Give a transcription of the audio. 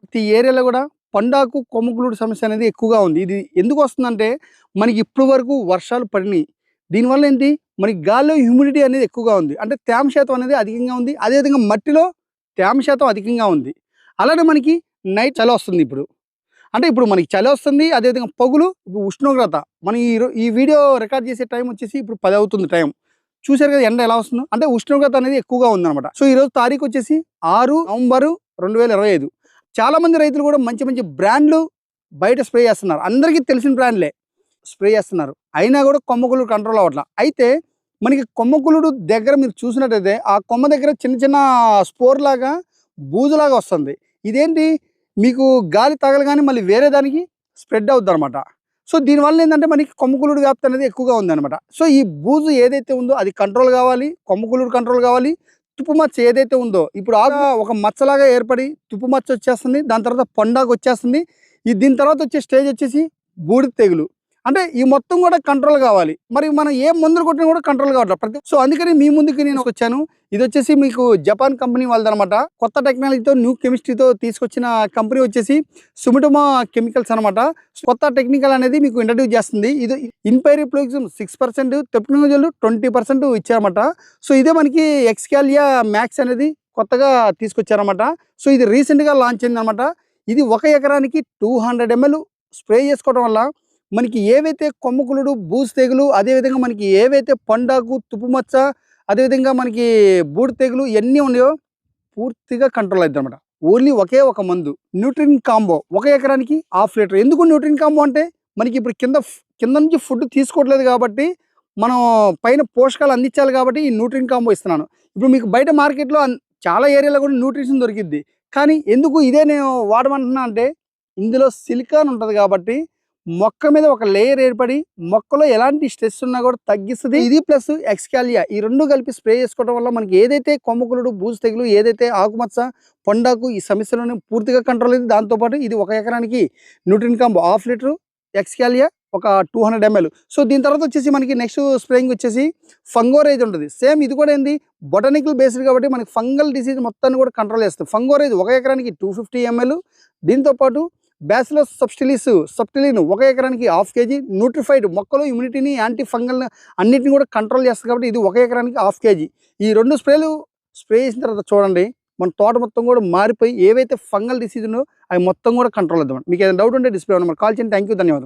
ప్రతి ఏరియాలో కూడా పండాకు కొమ్మకులుడు సమస్య అనేది ఎక్కువగా ఉంది. ఇది ఎందుకు వస్తుందంటే మనకి ఇప్పుడు వరకు వర్షాలు పడినాయి. దీనివల్ల ఏంటి? మనకి గాల్లో హ్యూమిడిటీ అనేది ఎక్కువగా ఉంది. అంటే తేమ శాతం అనేది అధికంగా ఉంది. అదేవిధంగా మట్టిలో తేమ శాతం అధికంగా ఉంది. అలానే మనకి నైట్ చలి వస్తుంది ఇప్పుడు. అంటే ఇప్పుడు మనకి చలి వస్తుంది. అదేవిధంగా పగులు ఉష్ణోగ్రత. మనం ఈ ఈ వీడియో రికార్డ్ చేసే టైం వచ్చేసి ఇప్పుడు పది అవుతుంది టైం. చూశారు కదా ఎండ ఎలా వస్తుందో? అంటే ఉష్ణోగ్రత అనేది ఎక్కువగా ఉందన్నమాట. సో ఈ రోజు తారీఖు వచ్చేసి ఆరు నవంబరు రెండు చాలామంది రైతులు కూడా మంచి మంచి బ్రాండ్లు బయట స్ప్రే చేస్తున్నారు. అందరికీ తెలిసిన బ్రాండ్లే స్ప్రే చేస్తున్నారు. అయినా కూడా కొమ్మకులు కంట్రోల్ అవ్వట్లా. అయితే మనకి కొమ్మకులుడు దగ్గర మీరు చూసినట్టయితే ఆ కొమ్మ దగ్గర చిన్న చిన్న స్పోర్ లాగా బూజులాగా వస్తుంది. ఇదేంటి? మీకు గాలి తగలగానే మళ్ళీ వేరే దానికి స్ప్రెడ్ అవుద్ది అనమాట సో దీనివల్ల ఏంటంటే మనకి కొమ్మకులుడు వ్యాప్తి అనేది ఎక్కువగా ఉందన్నమాట. సో ఈ బూజు ఏదైతే ఉందో అది కంట్రోల్ కావాలి. కొమ్మకులుడు కంట్రోల్ కావాలి. తుప్పు మచ్చ ఏదైతే ఉందో ఇప్పుడు ఆకు ఒక మచ్చలాగా ఏర్పడి తుప్పు మచ్చ వచ్చేస్తుంది దాని తర్వాత పొండాకు వచ్చేస్తుంది ఈ దీని తర్వాత వచ్చే స్టేజ్ వచ్చేసి బూడిద తెగులు. అంటే ఈ మొత్తం కూడా కంట్రోల్ కావాలి. మరి మనం ఏ మందులు కొట్టినా కూడా కంట్రోల్ కావాలి ప్రతి సో అందుకని మీ ముందుకి నేను వచ్చాను. ఇది వచ్చేసి మీకు జపాన్ కంపెనీ వాళ్ళదనమాట కొత్త టెక్నాలజీతో న్యూ కెమిస్ట్రీతో తీసుకొచ్చిన కంపెనీ వచ్చేసి సుమిటోమా కెమికల్స్ అనమాట కొత్త టెక్నికల్ అనేది మీకు ఇంట్రడ్యూస్ చేస్తుంది. ఇది ఇన్పైరీ ప్రోగ్రామ్ సిక్స్ పర్సెంట్ టెక్నాలజీలు ట్వంటీ పర్సెంట్ ఇచ్చారన్నమాట. సో ఇదే మనకి ఎక్స్కాలియా మ్యాక్స్ అనేది కొత్తగా తీసుకొచ్చారన్నమాట. సో ఇది రీసెంట్గా లాంచ్ అయిందనమాట ఇది ఒక ఎకరానికి టూ హండ్రెడ్ ఎంఎల్ స్ప్రే చేసుకోవడం వల్ల మనకి ఏవైతే కొమ్మకులుడు బూజు తెగులు అదేవిధంగా మనకి ఏవైతే పండాకు తుప్పు మచ్చ అదేవిధంగా మనకి బూడి తెగులు ఇవన్నీ ఉన్నాయో పూర్తిగా కంట్రోల్ అవుతుంది అనమాట ఓన్లీ ఒకే ఒక మందు న్యూట్రిన్ కాంబో ఒక ఎకరానికి హాఫ్ లీటర్. ఎందుకు న్యూట్రిన్ కాంబో అంటే మనకి ఇప్పుడు కింద కింద నుంచి ఫుడ్ తీసుకోవట్లేదు కాబట్టి మనం పైన పోషకాలు అందించాలి కాబట్టి ఈ న్యూట్రిన్ కాంబో ఇస్తున్నాను. ఇప్పుడు మీకు బయట మార్కెట్లో చాలా ఏరియాలో కూడా న్యూట్రిషన్ దొరికిద్ది. కానీ ఎందుకు ఇదే నేను వాడమంటున్నా అంటే ఇందులో సిలికాన్ ఉంటుంది కాబట్టి మొక్క మీద ఒక లేయర్ ఏర్పడి మొక్కలో ఎలాంటి స్ట్రెస్ ఉన్నా కూడా తగ్గిస్తుంది. ఇది ప్లస్ ఎక్స్కాలియా. ఈ రెండు కలిపి స్ప్రే చేసుకోవడం వల్ల మనకి ఏదైతే కొమ్మకులుడు బూజు తెగులు ఏదైతే ఆకుమచ్చ పొండాకు ఈ సమస్యలను పూర్తిగా కంట్రోల్ అయింది దాంతోపాటు ఇది ఒక ఎకరానికి న్యూట్రిన్ కాంబో హాఫ్ లీటరు ఎక్స్కాలియా ఒక టూ హండ్రెడ్ ఎంఎల్. సో దీని తర్వాత వచ్చేసి మనకి నెక్స్ట్ స్ప్రేయింగ్ వచ్చేసి ఫంగోరేజ్ ఉంటుంది. సేమ్ ఇది కూడా ఏంది? బొటానికల్ బేస్డ్ కాబట్టి మనకి ఫంగల్ డిసీజ్ మొత్తాన్ని కూడా కంట్రోల్ చేస్తుంది. ఫంగోరేజ్ ఒక ఎకరానికి టూ ఫిఫ్టీ ఎంఎల్. దీంతో పాటు బ్యాసిలస్ సబ్స్టిలీస్ సబ్టిలిన్ ఒక ఎకరానికి హాఫ్ కేజీ న్యూట్రిఫైడ్ మొక్కలు ఇమ్యూనిటీని యాంటీ ఫంగల్ అన్నిటిని కూడా కంట్రోల్ చేస్తుంది కాబట్టి ఇది ఒక ఎకరానికి హాఫ్ కేజీ. ఈ రెండు స్ప్రేలు స్ప్రే చేసిన తర్వాత చూడండి మన తోట మొత్తం కూడా మారిపోయి ఏవైతే ఫంగల్ డిసీజ్ ఉన్నో అవి మొత్తం కూడా కంట్రోల్ అవుతాం మీకు ఏదైనా డౌట్ ఉంటే డిస్ప్లే నెంబర్ కాల్ చేయండి. థ్యాంక్ యూ ధన్యవాదం